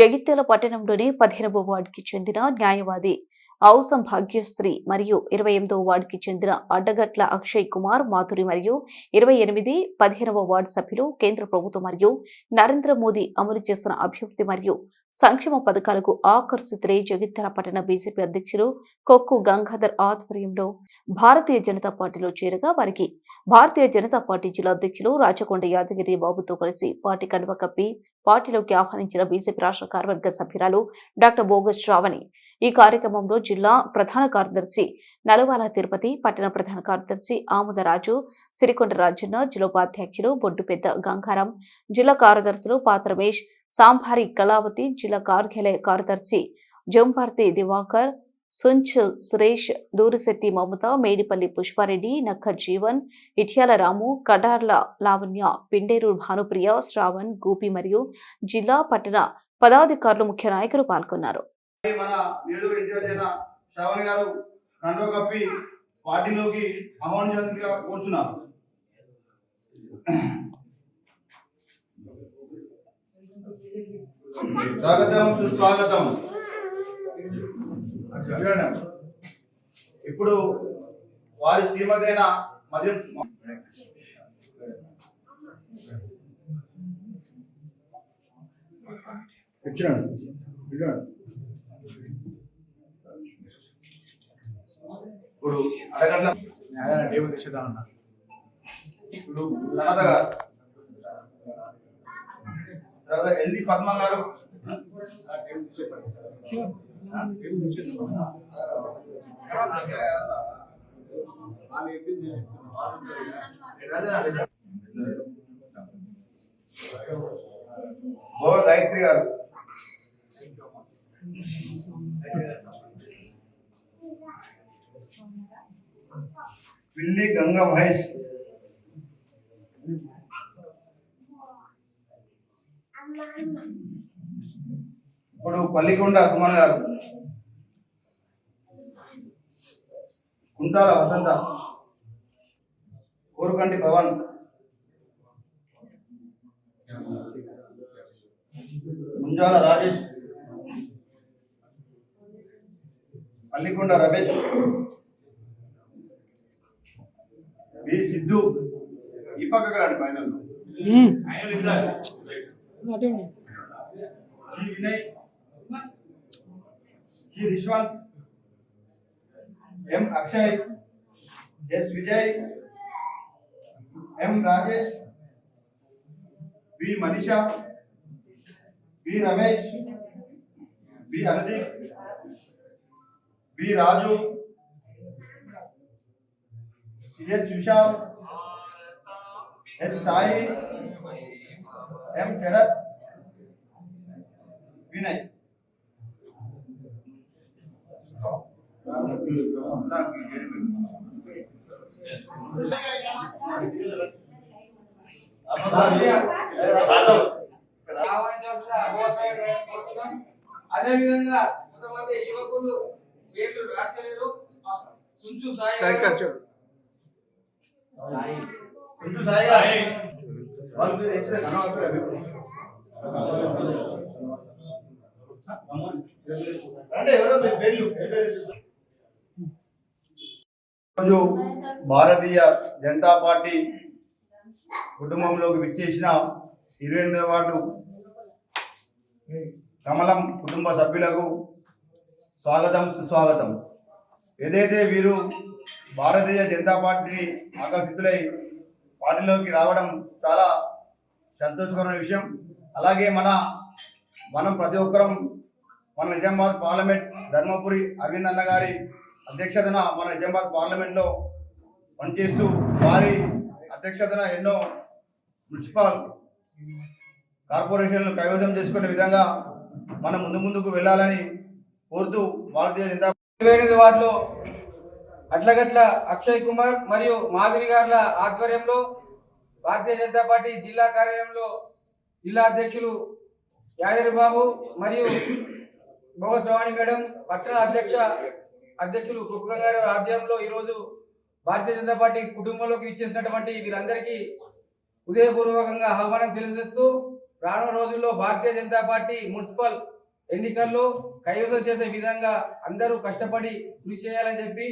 జగిత్యాల పట్టణంలోని పదిహేనవ వార్డుకి చెందిన న్యాయవాది ఔసం భాగ్యశ్రీ మరియు ఇరవై ఎనిమిదవ వార్డుకి చెందిన అడ్డగట్ల అక్షయ్ కుమార్ మాధురి మరియు ఇరవై ఎనిమిది పదిహేనవ వార్డు సభ్యులు కేంద్ర ప్రభుత్వం మరియు నరేంద్ర మోదీ అమలు చేస్తున్న అభివృద్ధి మరియు సంక్షేమ పథకాలకు ఆకర్షితులై జగిత్యాల పట్టణ బీజేపీ అధ్యక్షులు కొక్కు గంగాధర్ ఆధ్వర్యంలో భారతీయ జనతా పార్టీలో చేరగా వారికి భారతీయ జనతా పార్టీ జిల్లా అధ్యక్షులు రాచకొండ యాదగిరి బాబుతో కలిసి పార్టీ కండువ కప్పి పార్టీలోకి ఆహ్వానించిన బీజేపీ రాష్ట్ర కార్యవర్గ సభ్యురాలు డాక్టర్ బోగస్ శ్రావణి ఈ కార్యక్రమంలో జిల్లా ప్రధాన కార్యదర్శి నలువాల తిరుపతి పట్టణ ప్రధాన కార్యదర్శి ఆముదరాజు సిరికొండ రాజన్న జిల్లా ఉపాధ్యక్షులు బొడ్డు పెద్ద గంగారం జిల్లా కార్యదర్శులు పాత్రమేష్ సాంభారి కళావతి జిల్లా కార్యాలయ కార్యదర్శి జంపార్తి దివాకర్ సుంచ్ సురేష్ దూరిశెట్టి మమత మేడిపల్లి పుష్పారెడ్డి నక్క జీవన్ ఇట్యాల రాము కడార్ల లావణ్య పిండేరు భానుప్రియ శ్రావణ్ గోపి మరియు జిల్లా పట్టణ పదాధికారులు ముఖ్య నాయకులు పాల్గొన్నారు. మన ఏలూరు ఇన్ఛార్జ్ అయిన శ్రావణ్ గారు కండవ కప్పి పార్టీలోకి ఆహ్వానించాల్సిందిగా కోరుచున్నారు స్వాగతం సుస్వాగతం. ఇప్పుడు వారి శ్రీమతైన మధ్య ఇప్పుడు అడగట్ల టేబుల్ ఉన్నా ఇప్పుడు లత గారు తర్వాత ఎల్వి పద్మ గారు ఓ గాయత్రి గారు పిల్లి గంగ మహేష్. ఇప్పుడు పల్లికొండ సుమన్ గారు. కుంటాల వసంత. కోరుకంటి పవన్ ముంజాల రాజేష్. పల్లికొండ రమేష్. సిద్ధు. ఈ పక్కకు రండి Vinay. Rishwanth. M Akshay. S Vijay. M Rajesh. B Manisha. B Ramesh. B Anudeep. B Raju. CH Vishal S Sai M Sharath Vinay అదేవిధంగా కొంతమంది యువకులు పేర్లు రాస్తలేరు చుంచు సాయి సాయి. గారు. వాళ్ళ ఎవరో మీ పేర్లు, పేర్లు. ఈరోజు భారతీయ జనతా పార్టీ కుటుంబంలోకి విచ్చేసిన ఇరవై ఎనిమిదవ వార్డు కమలం కుటుంబ సభ్యులకు స్వాగతం సుస్వాగతం. ఏదైతే వీరు భారతీయ జనతా పార్టీని ఆకర్షితులై పార్టీలోకి రావడం చాలా సంతోషకరమైన విషయం. అలాగే మన మనం ప్రతి ఒక్కరం మన నిజామాబాద్ పార్లమెంట్ ధర్మపురి అరవింద్ అన్న గారి అధ్యక్షతన మన నిజామాబాద్ పార్లమెంట్లో పనిచేస్తూ వారి అధ్యక్షతన ఎన్నో మున్సిపల్ కార్పొరేషన్లు కైవసం చేసుకునే విధంగా మనం ముందు ముందుకు వెళ్ళాలని కోరుతూ భారతీయ జనతా వాటిలో ఎనిమిది అట్లగట్ల అక్షయ్ కుమార్ మరియు మాధురి గారుల ఆధ్వర్యంలో భారతీయ జనతా పార్టీ జిల్లా కార్యాలయంలో జిల్లా అధ్యక్షులు యాదరి బాబు మరియు భోగశ్రవాణి మేడం పట్టణ అధ్యక్ష అధ్యక్షులు కుప్పగంగారు ఆధ్వర్యంలో ఈరోజు భారతీయ జనతా పార్టీ కుటుంబంలోకి ఇచ్చేసినటువంటి వీరందరికీ ఉదయపూర్వకంగా ఆహ్వానం తెలియజేస్తూ రానున్న రోజుల్లో భారతీయ జనతా పార్టీ మున్సిపల్ ఎన్నికల్లో కైవసం చేసే విధంగా అందరూ కష్టపడి కృషి చేయాలని చెప్పి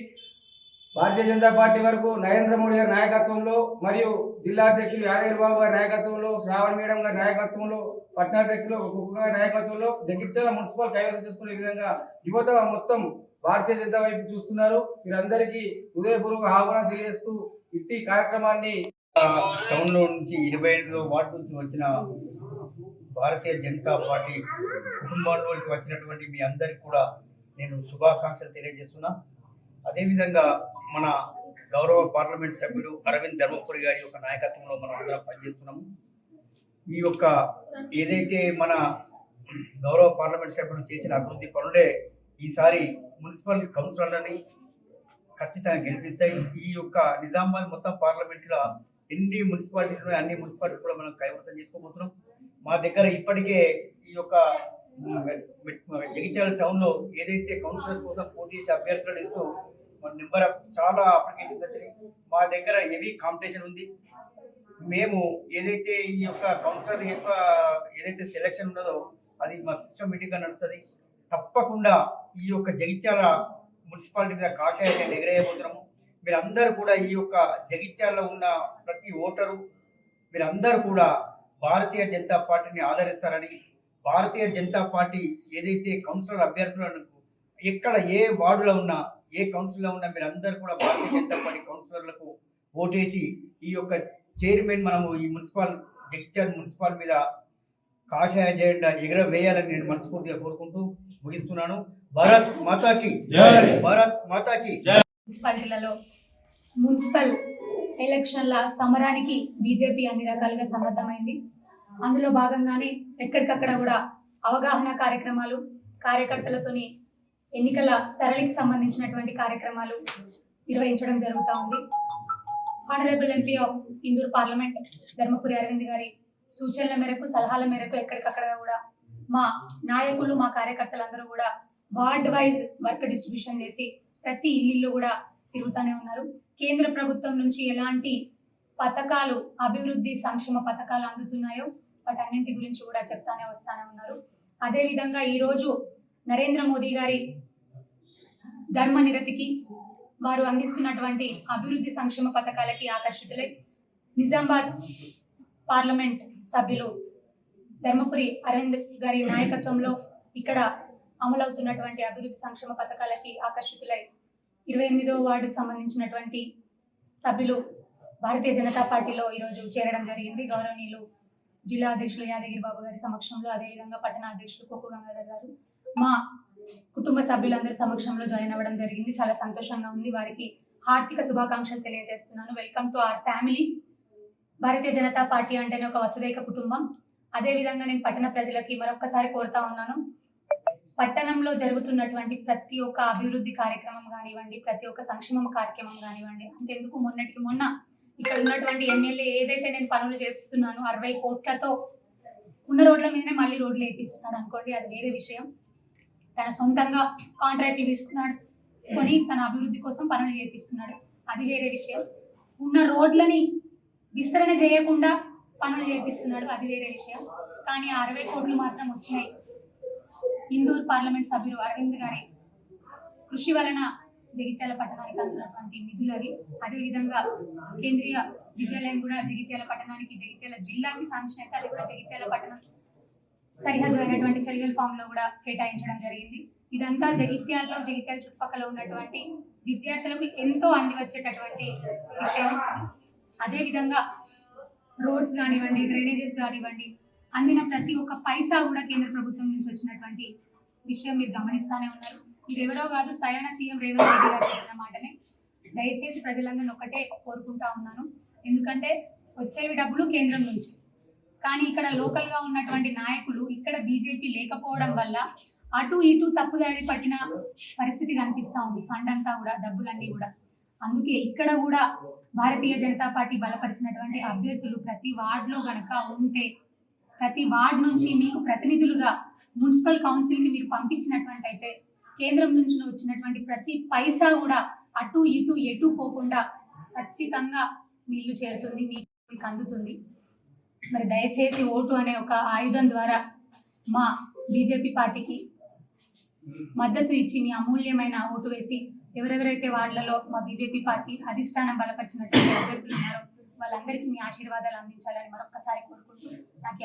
భారతీయ జనతా పార్టీ వరకు నరేంద్ర మోడీ గారి నాయకత్వంలో మరియు జిల్లా అధ్యక్షులు యాదగిరి బాబు గారి నాయకత్వంలో శ్రావణ్ మేడం గారి నాయకత్వంలో పట్టణాధ్యక్షులు గారి నాయకత్వంలో జగిత్యాల మున్సిపల్ కైవసం చేసుకునే విధంగా యువత మొత్తం భారతీయ జనతా వైపు చూస్తున్నారు. మీరందరికీ హృదయపూర్వక ఆహ్వానం తెలియజేస్తూ ఇట్టి కార్యక్రమాన్ని టౌన్లో నుంచి ఇరవై ఎనిమిదో వార్డు నుంచి వచ్చిన భారతీయ జనతా పార్టీ కుటుంబంలోకి వచ్చినటువంటి మీ అందరికి కూడా నేను శుభాకాంక్షలు తెలియజేస్తున్నా. అదేవిధంగా మన గౌరవ పార్లమెంట్ సభ్యుడు అరవింద్ ధర్మపురి గారి యొక్క నాయకత్వంలో మనం అందరం పనిచేస్తున్నాము. ఈ యొక్క ఏదైతే మన గౌరవ పార్లమెంట్ సభ్యుడు చేసిన అభివృద్ధి పనులే ఈసారి మున్సిపల్ కౌన్సిలర్లని ఖచ్చితంగా గెలిపిస్తాయి. ఈ యొక్క నిజామాబాద్ మొత్తం పార్లమెంట్లో ఎన్ని మున్సిపాలిటీలు అన్ని మున్సిపాలిటీ కూడా మనం కైవసం చేసుకోబోతున్నాం. మా దగ్గర ఇప్పటికే ఈ యొక్క జగిత్యాల టౌన్లో ఏదైతే కౌన్సిలర్ కోసం పోటీ చేసే అభ్యర్థులను ఇస్తూ నెంబర్ ఆఫ్ చాలా అప్లికేషన్స్ వచ్చినాయి. మా దగ్గర హెవీ కాంపిటీషన్ ఉంది. మేము ఏదైతే ఈ యొక్క కౌన్సిలర్ యొక్క ఏదైతే సెలక్షన్ ఉన్నదో అది మా సిస్టమేటిక్గా నడుస్తుంది. తప్పకుండా ఈ యొక్క జగిత్యాల మున్సిపాలిటీ మీద కాషాయాన్ని ఎగరేయబోతున్నాము మీరందరూ కూడా ఈ యొక్క జగిత్యాలలో ఉన్న ప్రతి ఓటరు మీరందరూ కూడా భారతీయ జనతా పార్టీని ఆదరిస్తారని భారతీయ జనతా పార్టీ ఏదైతే కౌన్సిలర్ అభ్యర్థులను ఎక్కడ ఏ వార్డులో ఉన్నా ఏ కౌన్సిల్లో ఉన్నా మీరందరూ కూడా భారతీయ జనతా పార్టీ కౌన్సిలర్లకు ఓటేసి ఈ యొక్క చైర్మన్ మనము ఈ మున్సిపల్ జగిత్యాల మున్సిపల్ మీద కాషాయ జెండా ఎగర వేయాలని నేను మనస్ఫూర్తిగా కోరుకుంటూ ముగిస్తున్నాను. భారత్ మాతాకి భారత్ మాతాకి మున్సిపాలిటీలలో మున్సిపల్ ఎలక్షన్ల సమరానికి బీజేపీ అన్ని రకాలుగా సన్నద్ధమైంది. అందులో భాగంగానే ఎక్కడికక్కడ కూడా అవగాహన కార్యక్రమాలు కార్యకర్తలతోని ఎన్నికల సరళికి సంబంధించినటువంటి కార్యక్రమాలు నిర్వహించడం జరుగుతూ ఉంది. Honourable MP of Indur parliament Dharmapuri Arvind గారి సూచనల మేరకు సలహాల మేరకు ఎక్కడికక్కడ కూడా మా నాయకులు మా కార్యకర్తలందరూ కూడా వార్డ్ వైజ్ వర్క్ డిస్ట్రిబ్యూషన్ చేసి ప్రతి ఇల్లు కూడా తిరుగుతూనే ఉన్నారు. కేంద్ర ప్రభుత్వం నుంచి ఎలాంటి పథకాలు అభివృద్ధి సంక్షేమ పథకాలు అందుతున్నాయో వాటన్నింటి గురించి కూడా చెప్తానే వస్తానే ఉన్నారు. అదేవిధంగా ఈరోజు నరేంద్ర మోదీ గారి ధర్మ నిరతికి వారు అందిస్తున్నటువంటి అభివృద్ధి సంక్షేమ పథకాలకి ఆకర్షితులై నిజామాబాద్ పార్లమెంట్ సభ్యులు ధర్మపురి అరవింద్ గారి నాయకత్వంలో ఇక్కడ అమలవుతున్నటువంటి అభివృద్ధి సంక్షేమ పథకాలకి ఆకర్షితులై ఇరవై ఎనిమిదో వార్డుకు సంబంధించినటువంటి సభ్యులు భారతీయ జనతా పార్టీలో ఈరోజు చేరడం జరిగింది. గౌరవనీయులు జిల్లా అధ్యక్షులు యాదగిరి బాబు గారి సమక్షంలో అదేవిధంగా పట్టణ అధ్యక్షులు కొక్కు గంగాధర్ గారు మా కుటుంబ సభ్యులందరి సమక్షంలో జాయిన్ అవ్వడం జరిగింది. చాలా సంతోషంగా ఉంది. వారికి ఆర్థిక శుభాకాంక్షలు తెలియజేస్తున్నాను. Welcome to our family Bharatiya Janata Party అంటేనే ఒక వసుదైక కుటుంబం. అదేవిధంగా నేను పట్టణ ప్రజలకి మరొకసారి కోరుతా ఉన్నాను. పట్టణంలో జరుగుతున్నటువంటి ప్రతి ఒక్క అభివృద్ధి కార్యక్రమం కానివ్వండి ప్రతి ఒక్క సంక్షేమం కార్యక్రమం కానివ్వండి అంతెందుకు మొన్నటికి మొన్న ఇక్కడ ఉన్నటువంటి ఎమ్మెల్యే ఏదైతే నేను పనులు చేస్తున్నానో అరవై కోట్లతో ఉన్న రోడ్ల మీదనే మళ్ళీ రోడ్లు వేపిస్తున్నాడు అనుకోండి అది వేరే విషయం. తన సొంతంగా కాంట్రాక్ట్లు తీసుకున్నాడు. కొని తన అభివృద్ధి కోసం పనులు చేపిస్తున్నాడు. అది వేరే విషయం. ఉన్న రోడ్లని విస్తరణ చేయకుండా పనులు చేపిస్తున్నాడు. అది వేరే విషయం. కానీ అరవై కోట్లు మాత్రం వచ్చినాయి. ఇందూర్ పార్లమెంట్ సభ్యులు అరవింద్ గారి కృషి వలన జగిత్యాల పట్టణానికి అందుతున్నటువంటి నిధులు అవి. అదేవిధంగా కేంద్రీయ విద్యాలయం కూడా జగిత్యాల పట్టణానికి జగిత్యాల జిల్లాకి శాంక్షన్ అయితే అది కూడా జగిత్యాల పట్టణం. సరిహద్దు అయినటువంటి చలిగల్ ఫామ్లో కూడా కేటాయించడం జరిగింది. ఇదంతా జగిత్యాలలో జగిత్యాల చుట్టుపక్కల ఉన్నటువంటి విద్యార్థులకు ఎంతో అంది వచ్చేటటువంటి విషయం అదేవిధంగా రోడ్స్ కానివ్వండి డ్రైనేజెస్ కానివ్వండి అందిన ప్రతి ఒక్క పైసా కూడా కేంద్ర ప్రభుత్వం నుంచి వచ్చినటువంటి విషయం మీరు గమనిస్తూనే ఉన్నారు. ఇది ఎవరో కాదు స్వయాన సీఎం రేవంత్ రెడ్డి గారు చెప్పిన మాటనే. దయచేసి ప్రజలందరినీ ఒకటే కోరుకుంటా ఉన్నాను. ఎందుకంటే వచ్చేవి డబ్బులు కేంద్రం నుంచి. కానీ ఇక్కడ లోకల్గా ఉన్నటువంటి నాయకులు ఇక్కడ బీజేపీ లేకపోవడం వల్ల అటు ఇటు తప్పుదారి పట్టిన పరిస్థితి కనిపిస్తూ ఉంది. ఫండ్ అంతా కూడా డబ్బులన్నీ కూడా. అందుకే ఇక్కడ కూడా భారతీయ జనతా పార్టీ బలపరిచినటువంటి అభ్యర్థులు ప్రతి వార్డులో గనక ఉంటే ప్రతి వార్డ్ నుంచి మీకు ప్రతినిధులుగా మున్సిపల్ కౌన్సిల్కి మీరు పంపించినటువంటి అయితే కేంద్రం నుంచి వచ్చినటువంటి ప్రతి పైసా కూడా అటు ఇటు ఎటు పోకుండా ఖచ్చితంగా మీ ఇల్లు చేరుతుంది మీకు మీకు అందుతుంది. మరి దయచేసి ఓటు అనే ఒక ఆయుధం ద్వారా మా బీజేపీ పార్టీకి మద్దతు ఇచ్చి మీ అమూల్యమైన ఓటు వేసి ఎవరెవరైతే వార్డులలో మా బీజేపీ పార్టీ అధిష్టానం బలపరిచినటువంటి అభ్యర్థులు ఉన్నారో వాళ్ళందరికీ మీ ఆశీర్వాదాలు అందించాలని మరొకసారి కోరుకుంటూ